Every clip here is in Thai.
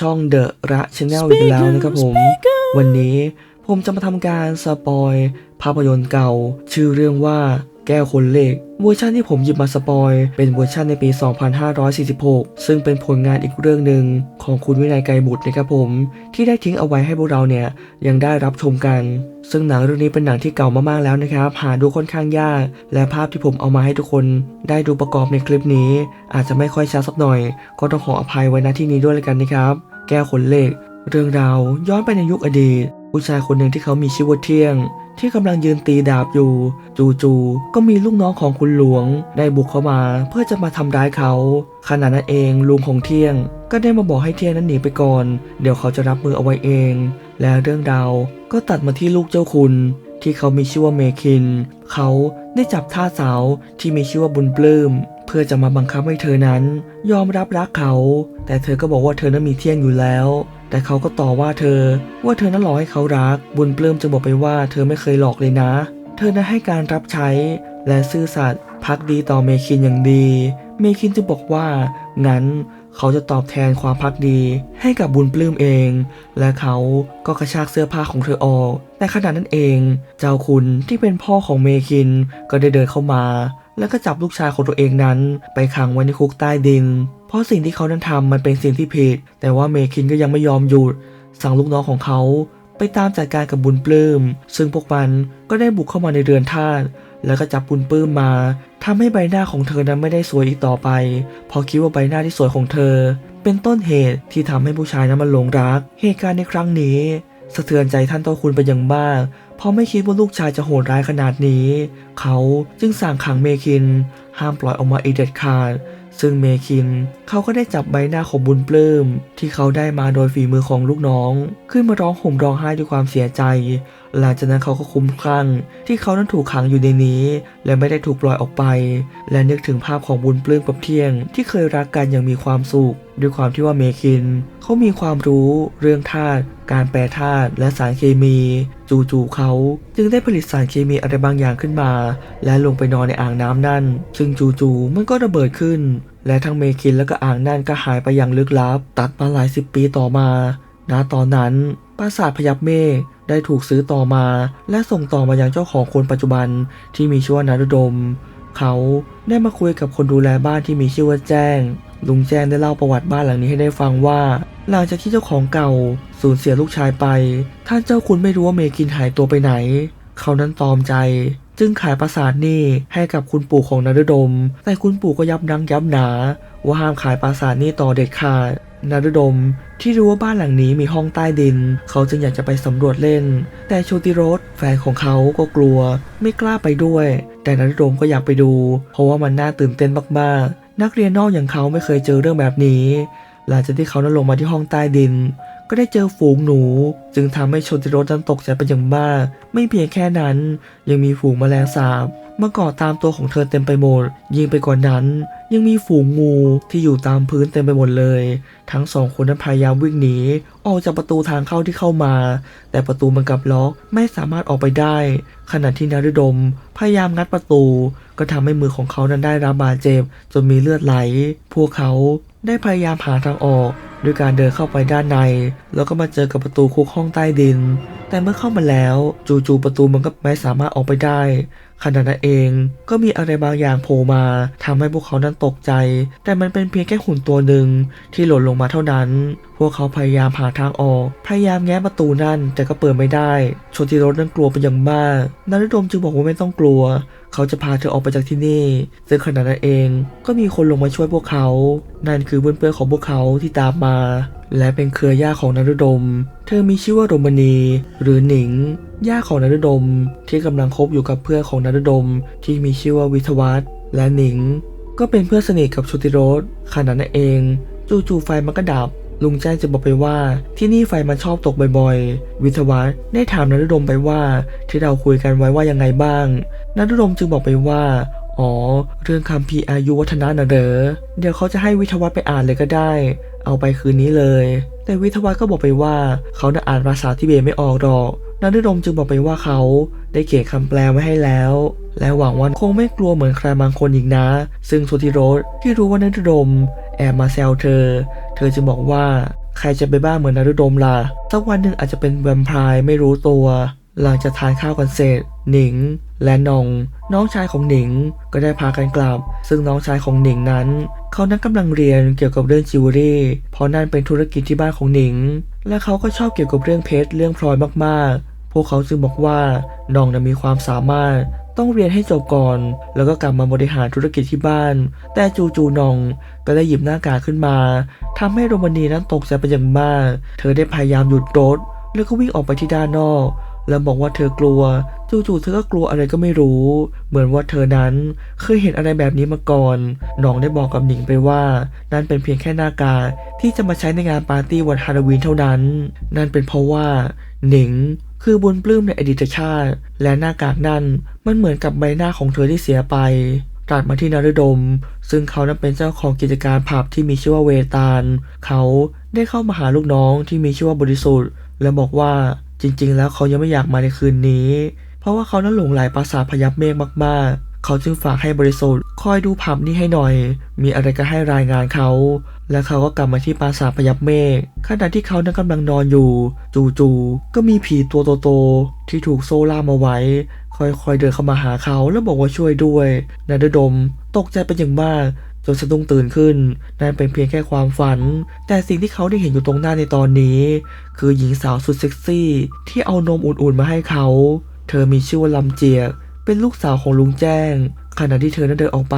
ช่องเดอะระชแนลอีกแล้วนะครับผม วันนี้ผมจะมาทำการสปอยภาพยนตร์เก่า ชื่อเรื่องว่าแก้วคนเหล็กเวอร์ชันที่ผมหยิบมาสปอย เป็นเวอร์ชันในปี 2546 ซึ่งเป็นผลงานอีกเรื่องหนึ่งของคุณวินัยไกรบุตรนะครับผม ที่ได้ทิ้งเอาไว้ให้พวกเราเนี่ยยังได้รับชมกัน ซึ่งหนังเรื่องนี้เป็นหนังที่เก่ามากๆแล้วนะครับ หาดูค่อนข้างยาก และภาพที่ผมเอามาให้ทุกคน ได้ดูประกอบในคลิปนี้ อาจจะไม่ค่อยชัดสักหน่อย ก็ต้องขออภัยไว้ณที่นี้ด้วยเลยกันนะครับ แก้วขนเล็ก เรื่องราวย้อนไปในยุคอดีต ผู้ชายคนหนึ่งที่เขามีชื่อว่าเที่ยง ที่กำลังยืนตีดาบอยู่ จู่ๆก็มีลูกน้องของคุณหลวง ได้บุกเข้ามาเพื่อจะมาทำร้ายเขาขณะนั้นเองลุงของเที่ยง ก็ได้มาบอกให้เที่ยงนั้นหนีไปก่อน เดี๋ยวเขาจะรับมือเอาไว้เอง และเรื่องราวก็ตัดมาที่ลูกเจ้าคุณที่เขามีชื่อว่าเมคิน เขาได้จับท่าสาวที่มีชื่อว่าบุญปลื้ม เพื่อจะมาบังคับให้เธอนั้น ยอมรับรักเขา แต่เธอก็บอกว่าเธอนั้นมีเที่ยงอยู่แล้ว แต่เขาก็ต่อว่าเธอ ว่าเธอนั้นหลอกให้เขารัก บุญปลื้มจึงบอกไปว่าเธอไม่เคยหลอกเลยนะ เธอนั้นให้การรับใช้ และซื่อสัตย์พักดีต่อเมคินอย่างดี เมคินจึงบอกว่างั้นเขาจะตอบแทนความพักดีให้กับบุญปลื้มเอง และเขาก็กระชากเสื้อผ้าของเธอออก แต่ขณะนั้นเอง เจ้าคุณที่เป็นพ่อของเมคินก็ได้เดินเข้ามา แล้วก็จับลูกชายของตัวเองนั้น ไปขังไว้ในคุกใต้ดิน เพราะสิ่งที่เขานั้นทำมันเป็นสิ่งที่ผิด แต่ว่าเมคินก็ยังไม่ยอมหยุด สั่งลูกน้องของเขาไปตามจัดการกับบุญปลื้ม ซึ่งพวกมันก็ได้บุกเข้ามาในเรือนทาสแล้วก็จับบุญปลื้มมาทำให้ใบหน้าของเธอนั้นไม่ได้สวยอีกต่อไปเพราะคิดว่าใบหน้าที่สวยของเธอ เป็นต้นเหตุที่ทำให้ผู้ชายนั้นมันหลงรัก เหตุการณ์ในครั้งนี้ สะเทือนใจท่านเจ้าคุณไปอย่างมาก เพราะไม่คิดว่าลูกชายจะโหดร้ายขนาดนี้ เขาจึงสั่งขังเมคิน ห้ามปล่อยออกมาอีเด็ดขาด ซึ่งเมคินเขาก็ได้จับใบหน้าของบุญปลื้ม ที่เขาได้มาโดยฝีมือของลูกน้อง ขึ้นมาร้องห่มร้องไห้ด้วยความเสียใจ หลังจากนั้นเขาก็คุ้มคลั่ง ที่เขานั้นถูกขังอยู่ในนี้ และไม่ได้ถูกปล่อยออกไป และนึกถึงภาพของบุญปลื้มกับเที่ยง ที่เคยรักกันอย่างมีความสุขด้วยความที่ว่าเมคินเขามีความรู้เรื่องธาตุ การแปรธาตุและสารเคมี จู่ๆเขาจึงได้ผลิตสารเคมีอะไรบางอย่างขึ้นมา และลงไปนอนในอ่างน้ำนั่น ซึ่งจู่ๆมันก็ระเบิดขึ้น และทั้งเมคินและก็อ่างนั่นก็หายไปอย่างลึกลับ ตัดมาหลายสิบปีต่อมาณตอนนั้นปราสาทพยับเมฆได้ถูกซื้อต่อมา และส่งต่อมายังเจ้าของคนปัจจุบันที่มีชื่อว่านารุดม เขาได้มาคุยกับคนดูแลบ้านที่มีชื่อว่าแจ้ง ลุงแจ้งได้เล่าประวัติบ้านหลังนี้ให้ได้ฟังว่า หลังจากที่เจ้าของเก่าสูญเสียลูกชายไป ท่านเจ้าคุณไม่รู้ว่าเมกินหายตัวไปไหน เขานั้นตอมใจ จึงขายปราสาทนี่ให้กับคุณปู่ของนฤดม แต่คุณปู่ก็ยับยั้งยับหนา ว่าห้ามขายปราสาทนี่ต่อเด็ดขาดนฤดมที่รู้ว่าบ้านหลังนี้มีห้องใต้ดิน เขาจึงอยากจะไปสำรวจเล่น แต่โชติรสแฟนของเขาก็กลัว ไม่กล้าไปด้วย แต่นฤดมก็อยากไปดู เพราะว่ามันน่าตื่นเต้นมากๆ นักเรียนนอกอย่างเขาไม่เคยเจอเรื่องแบบนี้ หลังจากที่เขานั้นลงมาที่ห้องใต้ดิน ก็ได้เจอฝูงหนู จึงทำให้ชนติรถนั้นตกใจเป็นอย่างมาก ไม่เพียงแค่นั้น ยังมีฝูงแมลงสาบ มาเกาะตามตัวของเธอเต็มไปหมด ยิ่งไปกว่านั้น ยังมีฝูงงูที่อยู่ตามพื้นเต็มไปหมดเลย ทั้งสองคนนั้นพยายามวิ่งหนี ออกจากประตูทางเข้าที่เข้ามา แต่ประตูมันกลับล็อกไม่สามารถออกไปได้ ขณะที่นารุดม พยายามงัดประตู ก็ทำให้มือของเขานั้นได้รับบาดเจ็บจนมีเลือดไหล พวกเขาได้พยายามหาทางออกด้วยการเดินเข้าไปด้านใน แล้วก็มาเจอกับประตูคุกห้องใต้ดิน แต่เมื่อเข้ามาแล้ว จู่ๆประตูมันก็ไม่สามารถออกไปได้ ขณะนั้นเองก็มีอะไรบางอย่างโผล่มาทำให้พวกเขานั้นตกใจ แต่มันเป็นเพียงแค่หุ่นตัวหนึ่งที่หล่นลงมาเท่านั้น พวกเขาพยายามหาทางออก พยายามแง้ประตูนั่นแต่ก็เปิดไม่ได้โชติรสนั้นกลัวเป็นอย่างมากนารุดมจึงบอกว่าไม่ต้องกลัว เขาจะพาเธอออกไปจากที่นี่ ซึ่งขณะนั้นเองก็มีคนลงมาช่วยพวกเขา นั่นคือเพื่อนๆของพวกเขาที่ตามมา และเป็นเครือญาติของนารุดม เธอมีชื่อว่าโรมณี หรือหนิงย่าของนารุดม ที่กำลังคบอยู่กับเพื่อนของนารุดม ที่มีชื่อว่าวิทวัฒน์และหนิง ก็เป็นเพื่อนสนิทกับชุติรสขณะนั้นเองจู่ๆไฟมันก็ดับ ลุงแจ้งจะบอกไปว่าที่นี่ไฟมันชอบตกบ่อยๆ วิทวัฒน์ได้ถามนรุดมไปว่า ที่เราคุยกันไว้ว่ายังไงบ้างนรุดมจึงบอกไปว่า อ๋อ เรื่องคำพีอายุวัฒนะนะเด้อเดี๋ยวเขาจะให้วิทวัฒน์ไปอ่านเลยก็ได้ เอาไปคืนนี้เลย แต่วิทวัฒน์ก็บอกไปว่า เขาน่ะอ่านภาษาทิเบตไม่ออกหรอกนรุดมจึงบอกไปว่าเขาได้เขียนคำแปลไว้ให้แล้ว และหวังว่าคงไม่กลัวเหมือนใครบางคนอีกนะ ซึ่งโซติโรสที่รู้ว่านรุดม แอบมาแซวเธอ เธอจึงบอกว่าใครจะไปบ้าเหมือนนารุโดมล่ะ สักวันหนึ่งอาจจะเป็นแวมไพร์ไม่รู้ตัว หลังจากทานข้าวกันเสร็จ หนิง และนองน้องชายของหนิงก็ได้พากันกลับ ซึ่งน้องชายของหนิงนั้น เขานั้นกำลังเรียนเกี่ยวกับเรื่องจิวเวลรี่ เพราะนั่นเป็นธุรกิจที่บ้านของหนิง และเขาก็ชอบเกี่ยวกับเรื่องเพชรเรื่องพลอยมากๆ พวกเขาจึงบอกว่าน้องนั้นมีความสามารถต้องเรียนให้จบก่อน แล้วก็กลับมาบริหารธุรกิจที่บ้าน แต่จู่ๆนองก็ได้หยิบหน้ากากขึ้นมาทำให้โรมานีนั้นตกใจเป็นอย่างมาก เธอได้พยายามหยุดรถ แล้วก็วิ่งออกไปที่ด้านนอก แล้วบอกว่าเธอกลัว จู่ๆเธอก็กลัวอะไรก็ไม่รู้ เหมือนว่าเธอนั้นเคยเห็นอะไรแบบนี้มาก่อน น้องได้บอกกับหนิงไปว่า นั่นเป็นเพียงแค่หน้ากาที่จะมาใช้ในงานปาร์ตี้วันฮาโลวีนเท่านั้น นั่นเป็นเพราะว่า หนิงคือบุญปลื้มในอดีตชาติ และหน้ากากนั่นมันเหมือนกับใบหน้าของเธอที่เสียไปตัดมาที่นารดม ซึ่งเขานั้นเป็นเจ้าของกิจการผับที่มีชื่อว่าเวตาล เขาได้เข้ามาหาลูกน้องที่มีชื่อว่าบริสุทธิ์ และบอกว่า จริงๆ แล้วเขายังไม่อยากมาในคืนนี้ เพราะว่าเขานั้นหลงไหลปราสาทพยับเมฆมากๆ เขาจึงฝากให้บริสุทธิ์คอยดูผับนี้ให้หน่อย มีอะไรก็ให้รายงานเขา และเขาก็กลับมาที่ปราสาทพยับเมฆขณะที่เขานั้นกำลังนอนอยู่ จู่ๆก็มีผีตัวโตๆที่ถูกโซ่ล่ามาไว้ ค่อยๆเดินเข้ามาหาเขาแล้วบอกว่าช่วยด้วยนาดดม ตกใจเป็นอย่างมาก จนสะดุ้งตื่นขึ้น นั่นเป็นเพียงแค่ความฝัน แต่สิ่งที่เขาได้เห็นอยู่ตรงหน้าในตอนนี้ คือหญิงสาวสุดเซ็กซี่ ที่เอานมอุ่นๆมาให้เขา เธอมีชื่อว่าลำเจียก เป็นลูกสาวของลุงแจ้ง ขณะที่เธอนั้นเดินออกไป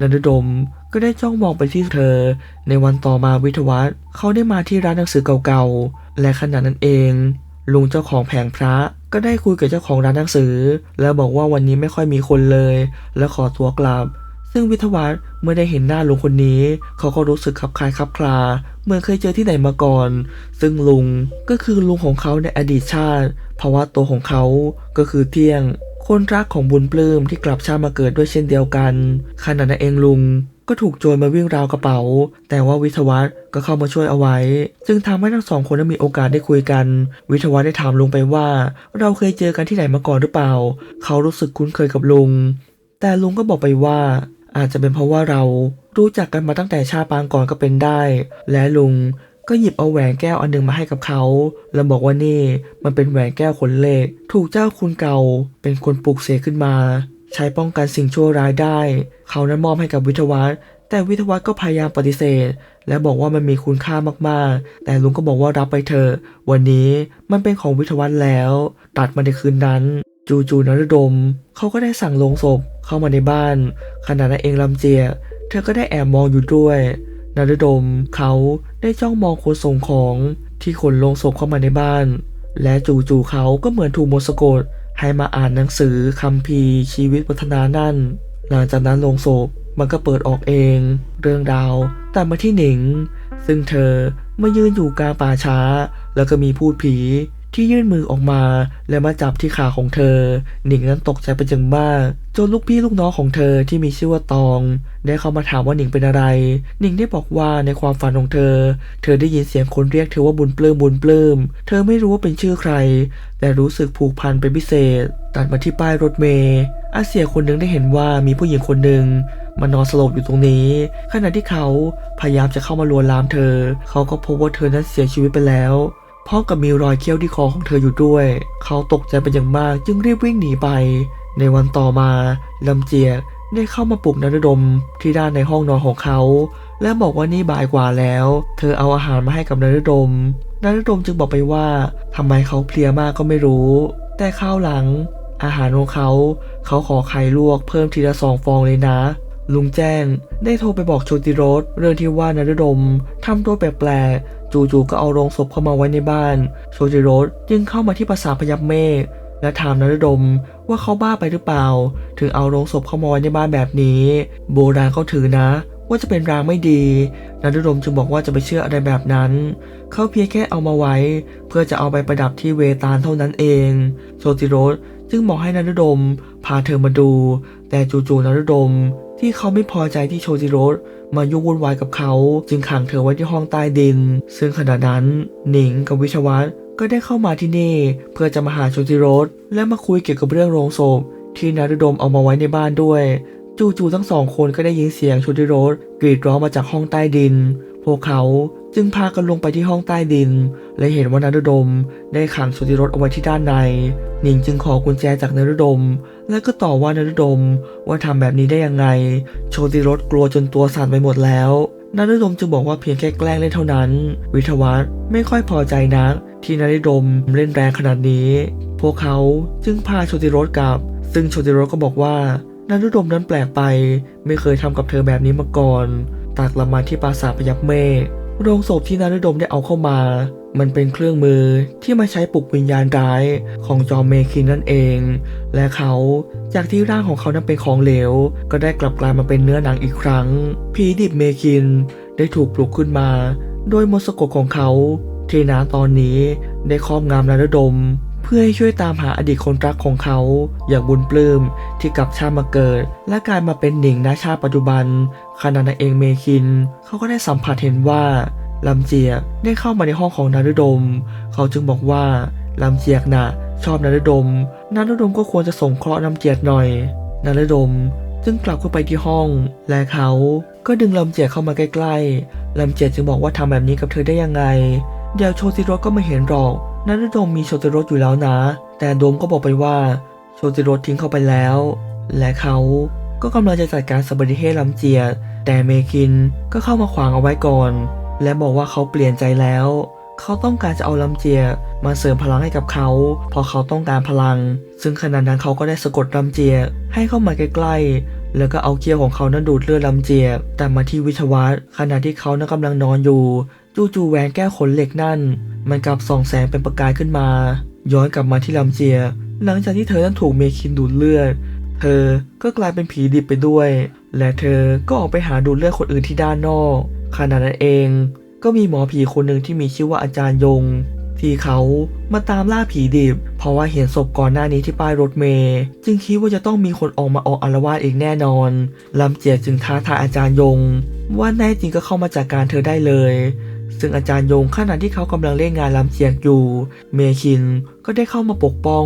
นันทดมก็ได้จ้องมองไปที่เธอ ในวันต่อมาวิทวัฒน์เขาได้มาที่ร้านหนังสือเก่าๆ และขณะนั้นเอง ลุงเจ้าของแผงพระก็ได้คุยกับเจ้าของร้านหนังสือ แล้วบอกว่าวันนี้ไม่ค่อยมีคนเลย และขอตัวกลับ ซึ่งวิทวัฒน์เมื่อได้เห็นหน้าลุงคนนี้ เขาก็รู้สึกคลับคลายคลับคลาเหมือนเคยเจอที่ไหนมาก่อน ซึ่งลุงก็คือลุงของเขาในอดีตชาติ เพราะว่าตัวของเขาก็คือเที่ยง คนรักของบุญปลื้มที่กลับชาติมาเกิดด้วยเช่นเดียวกันขณะนั้นเองลุงก็ถูกโจรมาวิ่งราวกระเป๋า แต่ว่าวิทวัฒน์ก็เข้ามาช่วยเอาไว้ จึงทำให้ทั้งสองคนนั้มีโอกาสได้คุยกัน วิทวัฒน์ได้ถามลุงไปว่า เราเคยเจอกันที่ไหนมาก่อนหรือเปล่า เขารู้สึกคุ้นเคยกับลุง แต่ลุงก็บอกไปว่า อาจจะเป็นเพราะว่าเรารู้จักกันมาตั้งแต่ชาปางก่อนก็เป็นได้ และลุงก็หยิบเอาแหวนแก้วอันหนึงมาให้กับเขา แล้วบอกว่านี่มันเป็นแหวนแก้วขนเหล็ก ถูกเจ้าคุณเก่าเป็นคนปลูกเสกขึ้นมา ใช้ป้องกันสิ่งชั่วร้ายได้ เขานั้นมอบให้กับวิทวัฒน์แต่วิทวัฒน์ก็พยายามปฏิเสธ และบอกว่ามันมีคุณค่ามากๆ แต่ลุงก็บอกว่ารับไปเถอะวันนี้มันเป็นของวิทวัฒน์แล้ว ตัดมาในคืนนั้น จู่ๆนรดม เขาก็ได้สั่งลงศพเข้ามาในบ้าน ขณะนั้นเองลำเจีย เธอก็ได้แอบมองอยู่ด้วยนรดมเขาได้จ้องมองคนส่งของที่ขนลงศพเข้ามาในบ้าน และจู่ๆเขาก็เหมือนถูกมนต์สะกดให้มาอ่านหนังสือคัมภีร์ชีวิตวัฒนานั่น หลังจากนั้นลงศพมันก็เปิดออกเอง เรื่องราวตัดมาที่หนิง ซึ่งเธอมายืนอยู่กลางป่าช้า แล้วก็มีพูดผี ที่ยื่นมือออกมา และมาจับที่ขาของเธอ หนิงนั้นตกใจเป็นอย่างมากจนลูกพี่ลูกน้องของเธอที่มีชื่อว่าตอง ได้เข้ามาถามว่าหนิงเป็นอะไร หนิงได้บอกว่าในความฝันของเธอ เธอได้ยินเสียงคนเรียกเธอว่าบุญปลื้มบุญปลื้ม เธอไม่รู้ว่าเป็นชื่อใคร แต่รู้สึกผูกพันเป็นพิเศษ ตัดมาที่ป้ายรถเมย์อาเซียคนหนึ่งได้เห็นว่ามีผู้หญิงคนหนึ่งมานอนสลบอยู่ตรงนี้ ขณะที่เขาพยายามจะเข้ามาลวนลามเธอ เขาก็พบว่าเธอนั้นเสียชีวิตไปแล้ว พร้อมกับมีรอยเขี้ยวที่คอของเธออยู่ด้วย เขาตกใจเป็นอย่างมากจึงรีบวิ่งหนีไป ในวันต่อมาลำเจียกได้เข้ามาปลุกนรดมที่ด้านในห้องนอนของเขา และบอกว่านี่บ่ายกว่าแล้ว เธอเอาอาหารมาให้กับนรดมนรดมจึงบอกไปว่าทำไมเขาเพลียมากก็ไม่รู้ แต่ข้าวหลัง อาหารของเขา เขาขอไข่ลวกเพิ่มทีละสองฟองเลยนะ ลุงแจ้งได้โทรไปบอกโชติรสเรื่องที่ว่านรดมทำตัวแปลก จู่ๆก็เอาโรงศพเข้ามาไว้ในบ้าน โชติโรสจึงเข้ามาที่ปราสาทพยับเมฆและถามนารดมว่าเขาบ้าไปหรือเปล่า ถึงเอาโรงศพเข้ามาไว้ในบ้านแบบนี้ โบราณเขาถือนะ ว่าจะเป็นรางไม่ดีนารดมจึงบอกว่าจะไปเชื่ออะไรแบบนั้น เขาเพียงแค่เอามาไว้ เพื่อจะเอาไปประดับที่เวตาลเท่านั้นเองโชติโรสจึงบอกให้นารดมพาเธอมาดู แต่จู่ๆนารดมที่เขาไม่พอใจที่โชติโรส มายุ่งวุ่นวายกับเขา จึงขังเธอไว้ที่ห้องใต้ดิน ซึ่งขณะนั้นหนิงกับวิชวัตก็ได้เข้ามาที่นี่ เพื่อจะมาหาโชติรสและมาคุยเกี่ยวกับเรื่องโรงศพ ที่นารุดมเอามาไว้ในบ้านด้วย จู่ๆทั้งสองคนก็ได้ยินเสียงโชติรสกรีดร้องมาจากห้องใต้ดิน พวกเขาจึงพากันลงไปที่ห้องใต้ดิน และเห็นว่านารุดม ได้ขังโชติรสเอาไว้ที่ด้านใน หนิงจึงขอกุญแจจากนารุดม และก็ต่อว่านารุดมว่าทำแบบนี้ได้ยังไง โชติรสกลัวจนตัวสั่นไปหมดแล้วนารุดมจึงบอกว่าเพียงแค่แกล้งเล่นเท่านั้น วิทวัฒน์ไม่ค่อยพอใจนัก ที่นารุดมเล่นแรงขนาดนี้ พวกเขาจึงพาโชติรสกลับ ซึ่งโชติรสก็บอกว่านันรุดมนั้นแปลกไป ไม่เคยทำกับเธอแบบนี้มาก่อน ตากละมาที่ปราสาทพยับเมฆโรงศพที่นารุดมได้เอาเข้ามา มันเป็นเครื่องมือที่มาใช้ปลุกวิญญาณร้ายของจอมเมคินนั่นเอง และเขาจากที่ร่างของเขานั้นเป็นของเหลว ก็ได้กลับกลายมาเป็นเนื้อหนังอีกครั้ง ผีดิบเมคินได้ถูกปลุกขึ้นมา โดยมนต์สะกดของเขาที่นาตอนนี้ได้ครอบงำนารุดม เพื่อให้ช่วยตามหาอดีตคนรักของเขาอย่างบุญปลื้มที่กลับชาติมาเกิด และกลายมาเป็นหนิงนาชาติปัจจุบัน ขณะนั้นเองเมคินเขาก็ได้สัมผัสเห็นว่าลำเจียกได้เข้ามาในห้องของนารุดม เขาจึงบอกว่าลำเจียกน่ะชอบนารุดม นารุดมก็ควรจะสงเคราะห์ลำเจียกหน่อย นารุดมจึงกลับเข้าไปที่ห้อง และเขาก็ดึงลำเจียกเข้ามาใกล้ๆ ลำเจียกจึงบอกว่าทำแบบนี้กับเธอได้ยังไง เดี๋ยวโชติรสก็ไม่เห็นหรอกนันโดมมีโชติรสอยู่แล้วนะ แต่โดมก็บอกไปว่าโชติรสทิ้งเข้าไปแล้ว และเขาก็กำลังจะจัดการสบดิเฮลำเจียก แต่เมคินก็เข้ามาขวางเอาไว้ก่อน และบอกว่าเขาเปลี่ยนใจแล้ว เขาต้องการจะเอาลำเจียมาเสริมพลังให้กับเขาเพราะเขาต้องการพลัง ซึ่งขณะนั้นเขาก็ได้สะกดลำเจียให้เข้ามาใกล้ๆ แล้วก็เอาเกียวของเขานั้นดูดเลือดลำเจียแต่มาที่วิทวัฒน์ขณะที่เขานั้นกำลังนอนอยู่ จู่ๆแหวนแก้วขนเหล็กนั่น มันกลับส่องแสงเป็นประกายขึ้นมา ย้อนกลับมาที่ลำเจีย หลังจากที่เธอนั้นถูกเมคินดูดเลือด เธอก็กลายเป็นผีดิบไปด้วย และเธอก็ออกไปหาดูเลือดคนอื่นที่ด้านนอกขณะนั้นเองก็มีหมอผีคนหนึ่งที่มีชื่อว่าอาจารย์ยง ที่เขามาตามล่าผีดิบ เพราะว่าเห็นศพก่อนหน้านี้ที่ป้ายรถเมย์จึงคิดว่าจะต้องมีคนออกมาออกอารวาสอีกแน่นอนลำเจียจึงท้าทายอาจารย์ยง ว่าแน่จริงก็เข้ามาจัดการเธอได้เลย ซึ่งอาจารย์ยงขณะที่เขากำลังเล่นงานลำเจียกอยู่ เมคินก็ได้เข้ามาปกป้อง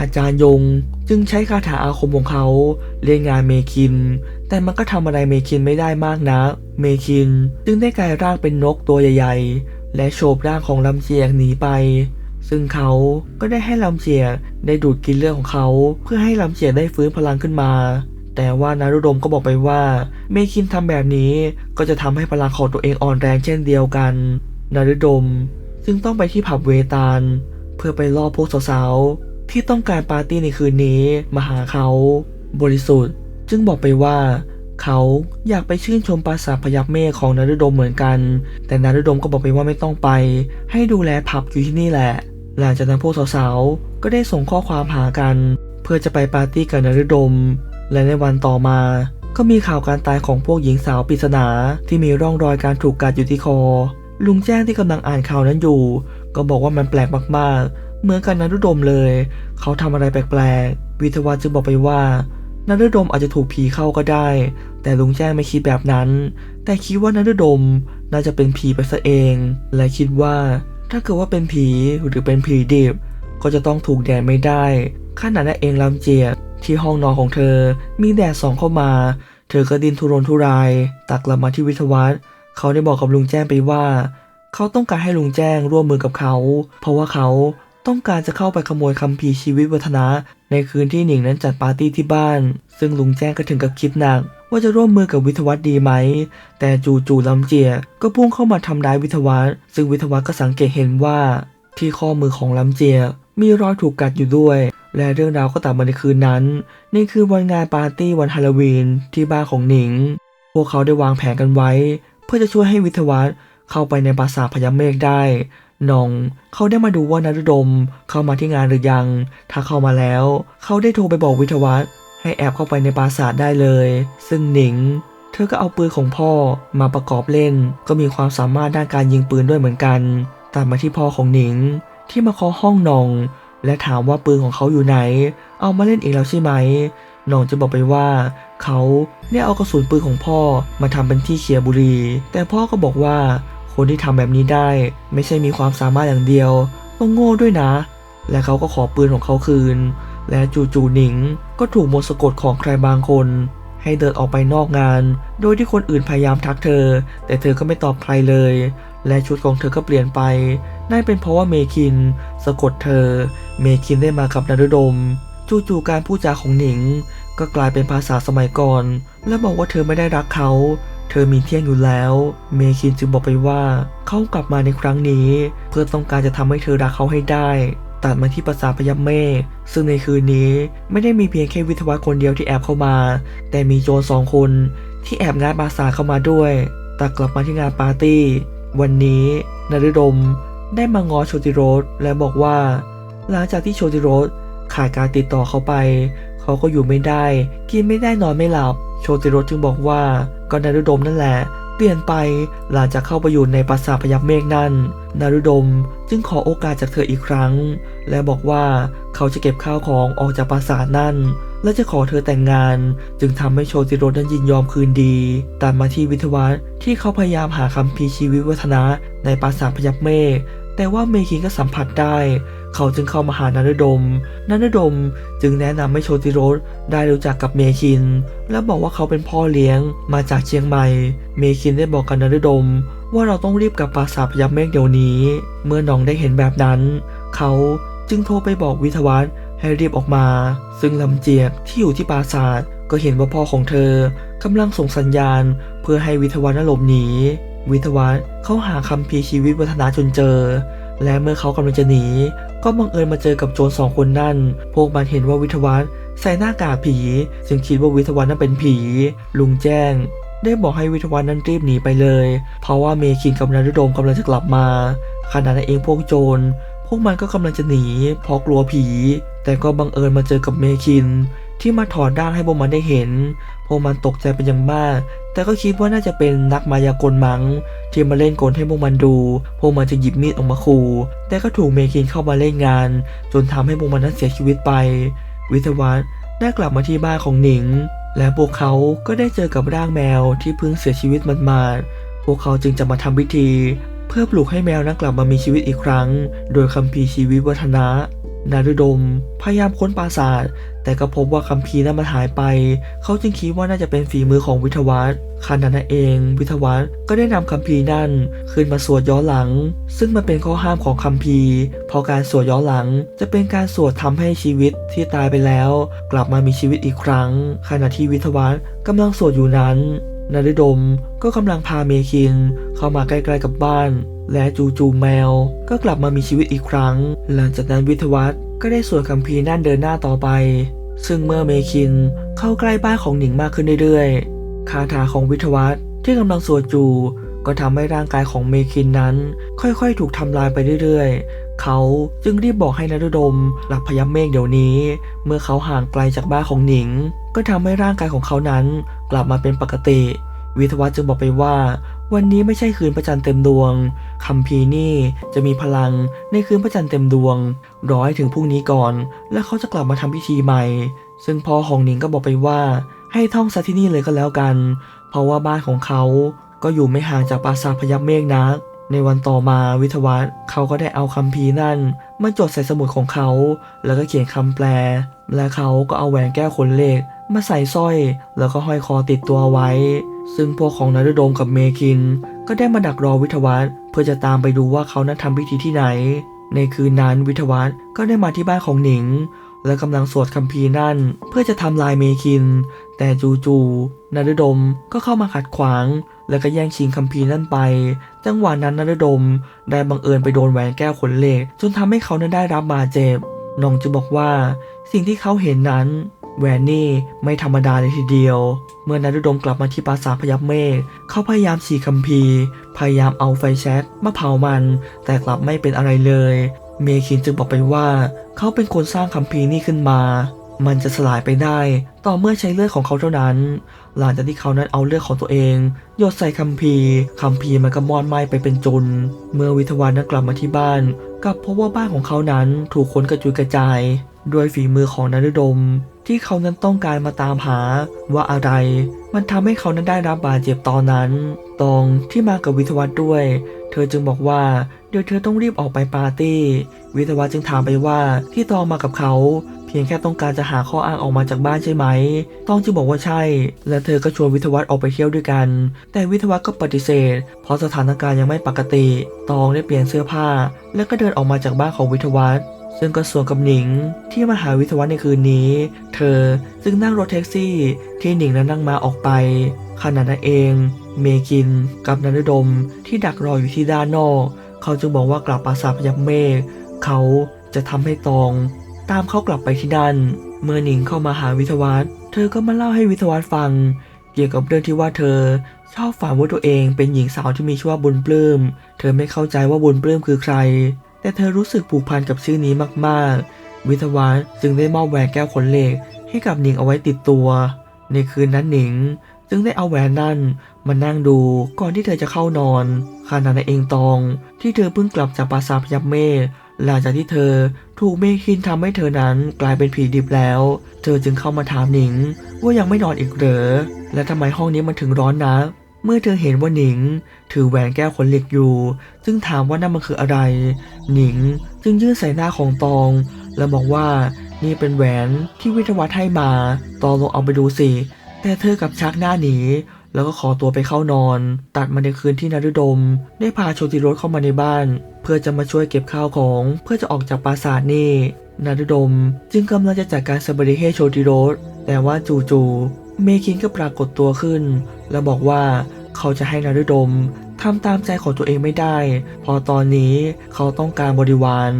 อาจารย์ยงจึงใช้คาถาอาคมของเขาเล่นงานเมคิน แต่มันก็ทำอะไรเมคินไม่ได้มากนักเมคินจึงได้กลายร่างเป็นนกตัวใหญ่ ๆ และโฉบร่างของลำเจียกหนีไป ซึ่งเขาก็ได้ให้ลำเจียกได้ดูดกินเลือดของเขา เพื่อให้ลำเจียกได้ฟื้นพลังขึ้นมา แต่ว่านารุดมก็บอกไปว่าเมคินทำแบบนี้ก็จะทำให้พลังของตัวเองอ่อนแรงเช่นเดียวกัน นารุดมจึงต้องไปที่ผับเวตาลเพื่อไปล่อพวกสาวๆที่ต้องการปาร์ตี้ในคืนนี้มาหาเขา บริสุทธิ์ จึงบอกไปว่าเขาอยากไปชื่นชมปราสาทพยับเมฆของนารุดมเหมือนกัน แต่นารุดมก็บอกไปว่าไม่ต้องไป ให้ดูแลผับอยู่ที่นี่แหละ หลังจากนั้นพวกสาวๆก็ได้ส่งข้อความหากัน เพื่อจะไปปาร์ตี้กับนฤดม และในวันต่อมาก็มีข่าวการตายของพวกหญิงสาวปริศนาที่มีร่องรอยการถูกกัดอยู่ที่คอ ลุงแจ้งที่กำลังอ่านข่าวนั้นอยู่ ก็บอกว่ามันแปลกมากๆ เหมือนกันนฤดมเลย เขาทำอะไรแปลกๆ วิทยาจึงบอกไปว่านฤดมอาจจะถูกผีเข้าก็ได้ แต่ลุงแจ้งไม่คิดแบบนั้น แต่คิดว่านฤดมน่าจะเป็นผีไปซะเอง และคิดว่าถ้าเกิดว่าเป็นผีหรือเป็นผีดิบก็จะต้องถูกแดดไม่ได้ขณะนั้นเองลำเจียก ที่ห้องนอนของเธอมีแดดส่องเข้ามา เธอก็ดินทุรนทุราย ตักกลับมาที่วิทวัฒน์เขาได้บอกกับลุงแจ้งไปว่า เขาต้องการให้ลุงแจ้งร่วมมือกับเขา เพราะว่าเขาต้องการจะเข้าไปขโมยคัมภีร์ชีวิตวัฒนะ ในคืนที่หนิงนั้นจัดปาร์ตี้ที่บ้าน ซึ่งลุงแจ้งก็ถึงกับคิดหนัก ว่าจะร่วมมือกับวิทวัฒน์ดีไหม แต่จู่ๆลำเจียก็พุ่งเข้ามาทำร้ายวิทวัฒน์ซึ่งวิทวัฒน์ก็สังเกตเห็นว่า ที่ข้อมือของลำเจีย มีรอยถูกกัดอยู่ด้วย และเรื่องราวก็ตัดมาในคืนนั้น ในคืนวันงานปาร์ตี้วันฮาโลวีนที่บ้านของหนิง พวกเขาได้วางแผนกันไว้ เพื่อจะช่วยให้วิทวัฒน์เข้าไปในปราสาทพญาเมฆได้นองเขาได้มาดูว่านารุดมเข้ามาที่งานหรือยัง ถ้าเข้ามาแล้ว เขาได้โทรไปบอกวิทวัฒน์ให้แอบเข้าไปในปราสาทได้เลย ซึ่งหนิง เธอก็เอาปืนของพ่อมาประกอบเล่น ก็มีความสามารถด้านการยิงปืนด้วยเหมือนกัน ตามมาที่พ่อของหนิง ที่มาเคาะห้องนอง และถามว่าปืนของเขาอยู่ไหน เอามาเล่นเองแล้วใช่ไหมน้องจะบอกไปว่า เขาได้เอากระสุนปืนของพ่อมาทำเป็นที่เขียบุหรี แต่พ่อก็บอกว่าคนที่ทำแบบนี้ได้ ไม่ใช่มีความสามารถอย่างเดียวต้องโง่ด้วยนะ และเขาก็ขอปืนของเขาคืน และจู่ๆหนิง ก็ถูกมนต์สะกดของใครบางคน ให้เดินออกไปนอกงาน โดยที่คนอื่นพยายามทักเธอ แต่เธอก็ไม่ตอบใครเลย และชุดของเธอก็เปลี่ยนไป นั่นเป็นเพราะว่าเมคิน สะกดเธอ เมคินได้มากับนารุดม จู่ๆการพูดจาของหนิง ก็กลายเป็นภาษาสมัยก่อน และบอกว่าเธอไม่ได้รักเขา เธอมีเที่ยงอยู่แล้ว เมคินจึงบอกไปว่าเขากลับมาในครั้งนี้ เพื่อต้องการจะทำให้เธอรักเขาให้ได้ตัดมาที่ปราสาทพยับเมฆซึ่งในคืนนี้ไม่ได้มีเพียงแค่วิทวัฒน์คนเดียวที่แอบเข้ามา แต่มีโจรสองคนที่แอบงานปราสาทเข้ามาด้วย แตัดกลับมาที่งานปาร์ตี้ วันนี้นฤดม ได้มางอโชติโรสและบอกว่า หลังจากที่โชติโรสขาดการติดต่อเขาไป เขาก็อยู่ไม่ได้ กินไม่ได้นอนไม่หลับ โชติโรสจึงบอกว่าก็นฤดมนั่นแหละ เปลี่ยนไปหลังจากเข้าไปอยู่ในปราสาทพยับเมฆนั่น นารุดมจึงขอโอกาสจากเธออีกครั้ง และบอกว่าเขาจะเก็บข้าวของออกจากปราสาทนั่น และจะขอเธอแต่งงาน จึงทำให้โชติโรสนั้นยินยอมคืนดีตามมาที่วิทยาวัฒน์ที่เขาพยายามหาคำพีชีวิตวัฒนะในปราสาทพยับเมฆ แต่ว่าเมคินก็สัมผัสได้ เขาจึงเข้ามาหานารดมนารดมจึงแนะนำให้โชติโรสได้รู้จักกับเมคิน และบอกว่าเขาเป็นพ่อเลี้ยงมาจากเชียงใหม่ เมคินได้บอกกับนารดม ว่าเราต้องรีบกลับปราสาทพยับเมฆเดี๋ยวนี้ เมื่อน้องได้เห็นแบบนั้น เขาจึงโทรไปบอกวิทวัฒน์ให้รีบออกมา ซึ่งลำเจียกที่อยู่ที่ปราสาทก็เห็นว่าพ่อของเธอกำลังส่งสัญญาณ เพื่อให้วิทวัฒน์นั้นหลบหนี วิทวัฒน์เขาหาคำพีชีวิตวัฒนาจนเจอ และเมื่อเขากำลังจะหนี ก็บังเอิญมาเจอกับโจรสองคนนั่น พวกมันเห็นว่าวิทวัฒน์ใส่หน้ากากผีจึงคิดว่าวิทวัฒน์นั้นเป็นผี ลุงแจ้ง ได้บอกให้วิทวัฒน์นั้นรีบหนีไปเลย เพราะว่าเมคินกับนารุโดมกำลังจะกลับมาขณะนั้นเองพวกโจร พวกมันก็กำลังจะหนีเพราะกลัวผี แต่ก็บังเอิญมาเจอกับเมคิน ที่มาถอดร่างให้พวกมันได้เห็น พวกมันตกใจเป็นอย่างมาก แต่ก็คิดว่าน่าจะเป็นนักมายากลมั้ง ที่มาเล่นกลให้พวกมันดู พวกมันจะหยิบมีดออกมาขู่ แต่ก็ถูกเมคินเข้ามาเล่นงาน จนทำให้พวกมันนั้นเสียชีวิตไป วิทวัฒน์ได้กลับมาที่บ้านของหนิง และพวกเขาก็ได้เจอกับร่างแมวที่เพิ่งเสียชีวิตมาดๆพวกเขาจึงจะมาทำพิธี เพื่อปลุกให้แมวนั้นกลับมามีชีวิตอีกครั้ง โดยคัมภีร์ชีวิตวัฒนะ นารุดมพยายามค้นปราสาทแต่ก็พบว่าคัมภีร์นั้นมันหายไป เขาจึงคิดว่าน่าจะเป็นฝีมือของวิทวัฒน์ขณะนั้นเอง วิทวัฒน์ก็ได้นำคัมภีร์นั่นขึ้นมาสวดย้อนหลัง ซึ่งมันเป็นข้อห้ามของคัมภีร์เพราะการสวดย้อนหลัง จะเป็นการสวดทำให้ชีวิตที่ตายไปแล้ว กลับมามีชีวิตอีกครั้ง ขณะที่วิทวัฒน์กำลังสวดอยู่นั้น นาริดมก็กำลังพาเมคินเข้ามาใกล้ๆกับบ้าน และจู่ๆแมว ก็กลับมามีชีวิตอีกครั้ง หลังจากนั้นวิทวัฒน์ก็ได้สวดคัมภีร์นั่นเดินหน้าต่อไป ซึ่งเมื่อเมคินเข้าใกล้บ้านของหนิงมากขึ้นเรื่อยๆ คาถาของวิทวัฒน์ที่กำลังสวดอยู่ก็ทำให้ร่างกายของเมคินนั้น ค่อยๆ ถูกทำลายไปเรื่อย เขาจึงรีบบอกให้นรุดมหลับพยับเมฆเดี๋ยวนี้ เมื่อเขาห่างไกลจากบ้านของหนิง ก็ทำให้ร่างกายของเขานั้นกลับมาเป็นปกติ วิทวัฒน์จึงบอกไปว่า วันนี้ไม่ใช่คืนพระจันทร์เต็มดวงคัมภีนี่จะมีพลังในคืนพระจันทร์เต็มดวงรอให้ถึงพรุ่งนี้ก่อน แล้วเขาจะกลับมาทำพิธีใหม่ ซึ่งพ่อของหนิงก็บอกไปว่า ให้ท่องซะที่นี่เลยก็แล้วกัน เพราะว่าบ้านของเขาก็อยู่ไม่ห่างจากปราสาทพยับเมฆนัก ในวันต่อมาวิทวัฒน์เขาก็ได้เอาคัมภีร์นั่นมาจดใส่สมุดของเขา แล้วก็เขียนคำแปล และเขาก็เอาแหวนแก้วขนเหล็กมาใส่สร้อย แล้วก็ห้อยคอติดตัวไว้ ซึ่งพวกของนารดมกับเมคิน ก็ได้มาดักรอวิทวัฒน์เพื่อจะตามไปดูว่าเขานั้นทำพิธีที่ไหน ในคืนนั้นวิทวัฒน์ก็ได้มาที่บ้านของหนิง และกำลังสวดคัมภีร์นั่น เพื่อจะทำลายเมคิน แต่จู่ๆนารดมก็เข้ามาขัดขวาง แล้วก็แย่งชิงคัมภีร์นั่นไป จังหวะนั้นนรดมได้บังเอิญไปโดนแหวนแก้วขนเหล็กจนทำให้เขานั้นได้รับบาดเจ็บน้องจึงบอกว่า สิ่งที่เขาเห็นนั้นแหวนนี่ไม่ธรรมดาเลยทีเดียว เมื่อนรุดมกลับมาที่ปราสาทพยับเมฆเขาพยายามฉีกคัมภีร์ พยายามเอาไฟแช็กมาเผามัน แต่กลับไม่เป็นอะไรเลย เมคินจึงบอกไปว่า เขาเป็นคนสร้างคัมภีร์นี่ขึ้นมา มันจะสลายไปได้ ต่อเมื่อใช้เลือดของเขาเท่านั้น หลังจากที่เขานั้นเอาเลือดของตัวเองหยดใส่คัมภีร์คัมภีร์มันก็มอดไหม้ไปเป็นจุน เมื่อวิทยาวันนั้นกลับมาที่บ้าน กลับพบว่าบ้านของเขานั้นถูกคนกระจุยกระจาย ด้วยฝีมือของนฤดม ที่เขานั้นต้องการมาตามหาว่าอะไร มันทำให้เขานั้นได้รับบาดเจ็บตอนนั้น ตองที่มากับวิทวัฒน์ด้วย เธอจึงบอกว่าเดี๋ยวเธอต้องรีบออกไปปาร์ตี้ วิทวัฒน์จึงถามไปว่าที่ตองมากับเขา พียงแค่ต้องการจะหาข้ออ้างออกมาจากบ้านใช่ไหมตองจึงบอกว่าใช่ และเธอก็ชวนวิทวัฒน์ออกไปเที่ยวด้วยกัน แต่วิทวัฒน์ก็ปฏิเสธ เพราะสถานการณ์ยังไม่ปกติ ตองได้เปลี่ยนเสื้อผ้า แล้วก็เดินออกมาจากบ้านของวิทวัฒน์ซึ่งก็สวนกับหนิงที่มาหาวิทวัฒน์ในคืนนี้ เธอจึงนั่งรถแท็กซี่ที่หนิงนั้นนั่งมาออกไป ขณะนั้นเอง เมคินกับนันดมที่ดักรออยู่ที่ด้านนอก เขาจึงบอกว่ากลับปราสาทพยับเมฆเขาจะทำให้ตอง ตามเขากลับไปที่นั่น เมื่อหนิงเข้ามาหาวิทวัฒน์เธอก็มาเล่าให้วิทวัฒน์ฟัง เกี่ยวกับเรื่องที่ว่าเธอ ชอบฝันว่าตัวเองเป็นหญิงสาวที่มีชื่อว่าบุญปลื้ม เธอไม่เข้าใจว่าบุญปลื้มคือใคร แต่เธอรู้สึกผูกพันกับชื่อนี้มากๆ วิทวัฒน์จึงได้มอบแหวนแก้วขนเหล็กให้กับหนิงเอาไว้ติดตัว ในคืนนั้นหนิงจึงได้เอาแหวนนั่นมานั่งดูก่อนที่เธอจะเข้านอนขณะนั้นเองตอง ที่เธอเพิ่งกลับจากปราสาทพยับเมฆ หลังจากที่เธอถูกเมคินทำให้เธอนั้นกลายเป็นผีดิบแล้ว เธอจึงเข้ามาถามหนิง ว่ายังไม่นอนอีกเหรอ และทำไมห้องนี้มันถึงร้อนนะเมื่อเธอเห็นว่าหนิง ถือแหวนแก้วขนเหล็กอยู่จึงถามว่านั่นมันคืออะไร หนิงจึงยื่นใส่หน้าของตอง แล้วบอกว่านี่เป็นแหวนที่วิทยาวัฒน์ให้มา ตองลองเอาไปดูสิ แต่เธอกับชักหน้าหนีแล้วก็ขอตัวไปเข้านอน ตัดมาในคืนที่นารุดม ได้พาโชติรสเข้ามาในบ้าน เพื่อจะมาช่วยเก็บข้าวของเพื่อจะออกจากปราสาทนี่นารุดม จึงกำลังจะจัดการสบริเฮโชติโรสแต่ว่าจู่ๆเมคินก็ปรากฏตัวขึ้น แล้วบอกว่าเขาจะให้นารุดมทำตามใจของตัวเองไม่ได้ พอตอนนี้เขาต้องการบริวาร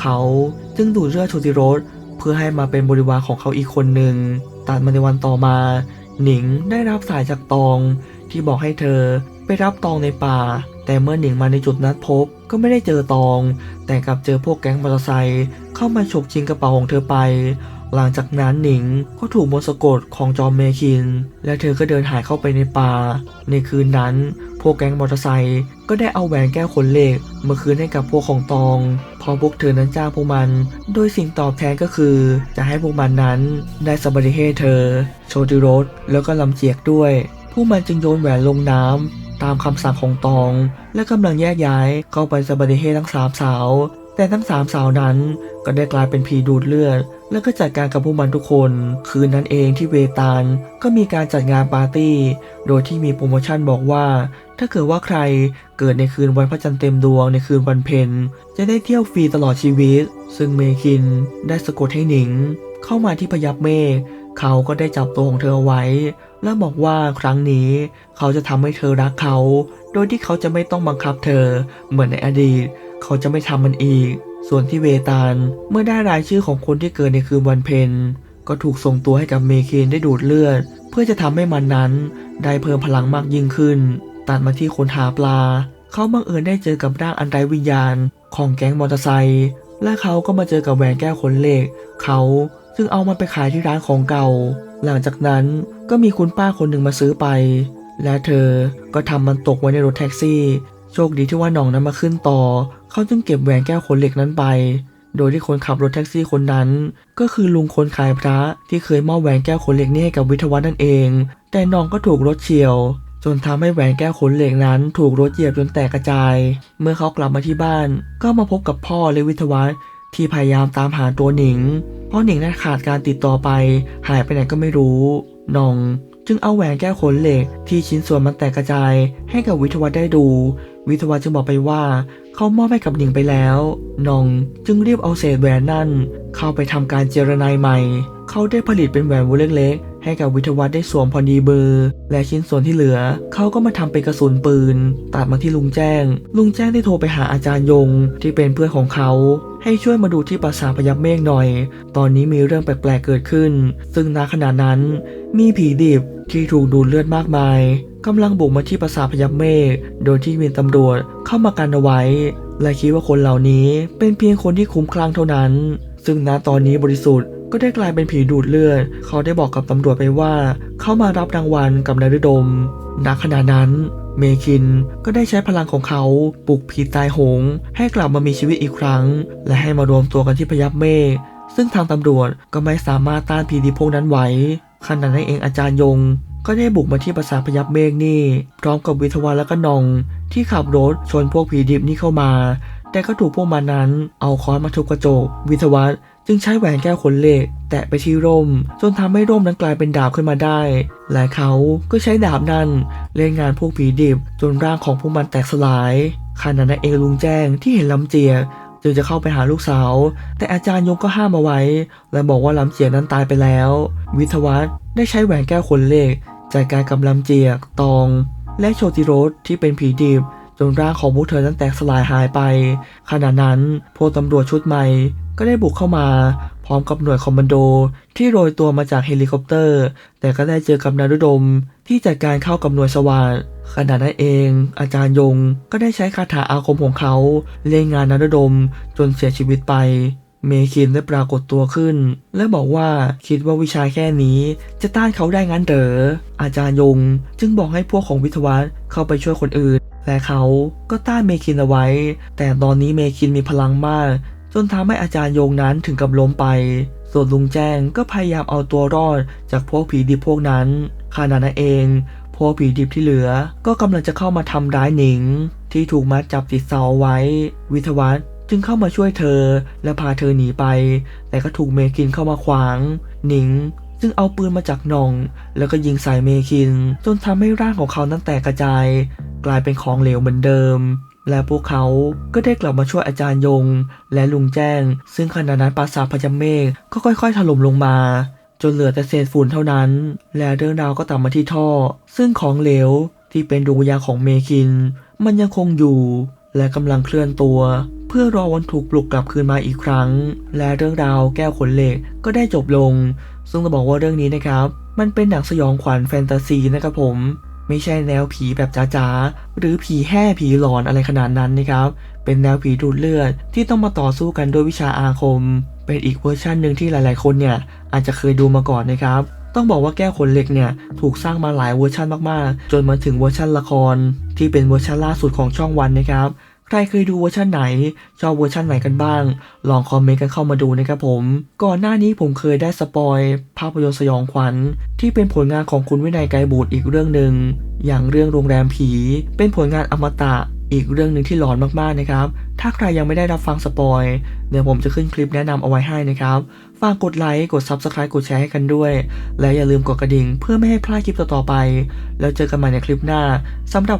เขาจึงดูดเลือดโชติโรสเพื่อให้มาเป็นบริวารของเขาอีกคนหนึ่งตัดมาในวันต่อมา หนิงได้รับสายจากตองที่บอกให้เธอไปรับตองในป่า แต่เมื่อหนิงมาในจุดนัดพบก็ไม่ได้เจอตอง แต่กลับเจอพวกแก๊งมอเตอร์ไซค์เข้ามาฉกชิงกระเป๋าของเธอไป หลังจากนั้นหนิงก็ถูกมนต์สะกดของจอมเมคิน และเธอก็เดินหายเข้าไปในป่า ในคืนนั้น พวกแก๊งมอเตอร์ไซค์ก็ได้เอาแหวนแก้วขนเหล็กมาคืนให้กับพวกของตองพอพวกเธอนั้นจ้างพวกมัน โดยสิ่งตอบแทนก็คือ จะให้พวกมันนั้นได้สบริเฮเธอ โชติรสแล้วก็ลำเจียกด้วยพวกมันจึงโยนแหวนลงน้ำ ตามคำสั่งของตอง และกำลังแยกย้ายเข้าไปสบริเฮทั้งสามสาว แต่ทั้งสามสาวนั้นก็ได้กลายเป็นผีดูดเลือด แล้วก็จัดการกับพวกมันทุกคน คืนนั้นเองที่เวตาลก็มีการจัดงานปาร์ตี้ โดยที่มีโปรโมชั่นบอกว่า ถ้าเกิดว่าใครเกิดในคืนวันพระจันทร์เต็มดวงในคืนวันเพ็ญจะได้เที่ยวฟรีตลอดชีวิต ซึ่งเมคินได้สะกดให้หนิง เข้ามาที่พยับเมฆ เขาก็ได้จับตัวของเธอเอาไว้ และบอกว่าครั้งนี้เขาจะทำให้เธอรักเขา โดยที่เขาจะไม่ต้องบังคับเธอ เหมือนในอดีต เขาจะไม่ทำมันอีก ส่วนที่เวตาลเมื่อได้รายชื่อของคนที่เกิดในคืนวันเพ็ญก็ถูกส่งตัวให้กับเมเคนได้ดูดเลือด เพื่อจะทำให้มันนั้นได้เพิ่มพลังมากยิ่งขึ้น ตัดมาที่คนหาปลา เขาบังเอิญได้เจอกับร่างอันไร้วิญญาณ ของแก๊งมอเตอร์ไซค์และเขาก็มาเจอกับแหวนแก้วขนเหล็ก เขา จึงเอามันไปขายที่ร้านของเก่า หลังจากนั้นก็มีคุณป้าคนหนึ่งมาซื้อไป และเธอก็ทำมันตกไว้ในรถแท็กซี่ โชคดีที่ว่าหน่องนั้นมาขึ้นต่อ เขาจึงเก็บแหวนแก้วขนเหล็กนั้นไป โดยที่คนขับรถแท็กซี่คนนั้น ก็คือลุงคนขายพระที่เคยมอบแหวนแก้วขนเหล็กนี้ให้กับวิทวัฒน์นั่นเอง แต่น้องก็ถูกรถเฉียวจนทำให้แหวนแก้วขนเหล็กนั้น ถูกรถเหยียบจนแตกกระจาย เมื่อเขากลับมาที่บ้าน ก็มาพบกับพ่อและวิทวัฒน์ ที่พยายามตามหาตัวหนิง เพราะหนิงนั้นขาดการติดต่อไป หายไปไหนก็ไม่รู้น้อง จึงเอาแหวนแก้วขนเหล็กที่ชิ้นส่วนมันแตกกระจายให้กับวิทวัตได้ดู วิทยาวัฒน์จึงบอกไปว่า เขามอบให้กับหนิงไปแล้วน้องจึงรีบเอาเศษแหวนนั่น เข้าไปทำการเจรไนายใหม่ เขาได้ผลิตเป็นแหวนวงเล็กๆ ให้กับวิทวัฒน์ได้สวมพอดีเบอร์ และชิ้นส่วนที่เหลือ เขาก็มาทำเป็นกระสุนปืน ตัดมาที่ลุงแจ้ง ลุงแจ้งได้โทรไปหาอาจารย์ยง ที่เป็นเพื่อนของเขา ให้ช่วยมาดูที่ปราสาทพยับเมฆหน่อย ตอนนี้มีเรื่องแปลกๆเกิดขึ้น ซึ่งณขณะนั้น มีผีดิบที่ถูกดูดเลือดมากมาย กำลังบุกมาที่ปราสาทพยับเมฆโดยที่มีตำรวจเข้ามากันเอาไว้ และคิดว่าคนเหล่านี้เป็นเพียงคนที่คุ้มคลั่งเท่านั้น ซึ่งณตอนนี้บริสุทธิ์ก็ได้กลายเป็นผีดูดเลือด เขาได้บอกกับตำรวจไปว่า เขามารับรางวัลกับนายฤดมณขณะนั้น เมคินก็ได้ใช้พลังของเขาปลุกผีตายโหง ให้กลับมามีชีวิตอีกครั้ง และให้มารวมตัวกันที่พยับเมฆซึ่งทางตำรวจก็ไม่สามารถต้านผีดิบพวกนั้นไว้ขณะนั้นเองอาจารย์ยง ก็ได้บุกมาที่ปราสาทพยับเมฆนี่ พร้อมกับวิทยาวันและก็นอง ที่ขับรถชนพวกผีดิบนี่เข้ามา แต่ก็ถูกพวกมันนั้นเอาค้อนมาทุบกระจก วิทวัฒน์จึงใช้แหวนแก้วขนเหล็ก แตะไปที่ร่ม จนทำให้ร่มนั้นกลายเป็นดาบขึ้นมาได้ และเขาก็ใช้ดาบนั้นเล่นงานพวกผีดิบจนร่างของพวกมันแตกสลายขณะนั้นเองลุงแจ้งที่เห็นลำเจีย จึงจะเข้าไปหาลูกสาว แต่อาจารย์ยงก็ห้ามเอาไว้ และบอกว่าลำเจียกนั้นตายไปแล้ว วิทวัฒน์ได้ใช้แหวนแก้วขนเหล็กจัดการกับลำเจียกตอง และโชติโรสที่เป็นผีดิบจนร่างของพวกเธอนั้นแตกสลายหายไป ขณะนั้นพวกตำรวจชุดใหม่ก็ได้บุกเข้ามา พร้อมกับหน่วยคอมมานโดที่โรยตัวมาจากเฮลิคอปเตอร์ แต่ก็ได้เจอกับนารุดมที่จัดการเข้ากับหน่วยสวาท ขณะนั้นเอง อาจารย์ยงก็ได้ใช้คาถาอาคมของเขาเล่นงานนารดมจนเสียชีวิตไป เมคินได้ปรากฏตัวขึ้น และบอกว่าคิดว่าวิชาแค่นี้จะต้านเขาได้งั้นเดออาจารย์ยงจึงบอกให้พวกของวิทยาวัฒน์เข้าไปช่วยคนอื่น และเขาก็ต้านเมคินเอาไว้ แต่ตอนนี้เมคินมีพลังมาก จนทำให้อาจารย์ยงนั้นถึงกับล้มไปส่วนลุงแจ้งก็พยายามเอาตัวรอดจากพวกผีดิบพวกนั้นขณะนั้นเอง พวกผีดิบที่เหลือก็กำลังจะเข้ามาทำร้ายหนิง ที่ถูกมัดจับติดเสาไว้ วิทวัฒน์จึงเข้ามาช่วยเธอและพาเธอหนีไป แต่ก็ถูกเมคินเข้ามาขวาง หนิงจึงเอาปืนมาจากหนอง แล้วก็ยิงใส่เมคิน จนทำให้ร่างของเขานั้นแตกกระจาย กลายเป็นของเหลวเหมือนเดิม และพวกเขาก็ได้กลับมาช่วยอาจารย์ยง และลุงแจ้ง ซึ่งขณะนั้นปราสาทพญาเมฆก็ค่อย ๆ ถล่มลงมา จนเหลือแต่เศษฝุ่นเท่านั้น และเรื่องราวก็ตัดมาที่ท่อ ซึ่งของเหลวที่เป็นดวงวิญญาณของเมคิน มันยังคงอยู่ และกำลังเคลื่อนตัว เพื่อรอวันถูกปลุกกลับคืนมาอีกครั้ง และเรื่องราวแก้วขนเหล็กก็ได้จบลง ซึ่งจะบอกว่าเรื่องนี้นะครับ มันเป็นหนังสยองขวัญแฟนตาซีนะครับผม ไม่ใช่แนวผีแบบจ๋าๆหรือผีแห่ผีหลอนอะไรขนาดนั้นนะครับ เป็นแนวผีดูดเลือดที่ต้องมาต่อสู้กันด้วยวิชาอาคม เป็นอีกเวอร์ชันหนึ่งที่หลายๆ คนเนี่ยอาจจะเคยดูมาก่อนนะครับต้องบอกว่าแก้วขนเหล็กเนี่ยถูกสร้างมาหลายเวอร์ชันมากๆ จนมาถึงเวอร์ชันละคร ที่เป็นเวอร์ชันล่าสุดของช่องวันนะครับ ใครเคยดูเวอร์ชันไหน ชอบเวอร์ชันไหนกันบ้าง ลองคอมเมนต์กันเข้ามาดูนะครับผม ก่อนหน้านี้ผมเคยได้สปอย ภาพยนตร์สยองขวัญ ที่เป็นผลงานของคุณวินัยไกรบูตรอีกเรื่องหนึ่ง อย่างเรื่องโรงแรมผี เป็นผลงานอมตะอีกเรื่องหนึ่งที่หลอนมากๆนะครับ ถ้าใครยังไม่ได้รับฟังสปอย เดี๋ยวผมจะขึ้นคลิปแนะนำเอาไว้ให้นะครับ ฝากกดไลค์ กด Subscribe กดแชร์ให้กันด้วย และอย่าลืมกดกระดิ่งเพื่อไม่ให้พลาดคลิปต่อๆไป แล้วเจอกันใหม่ในคลิปหน้าสำหรับ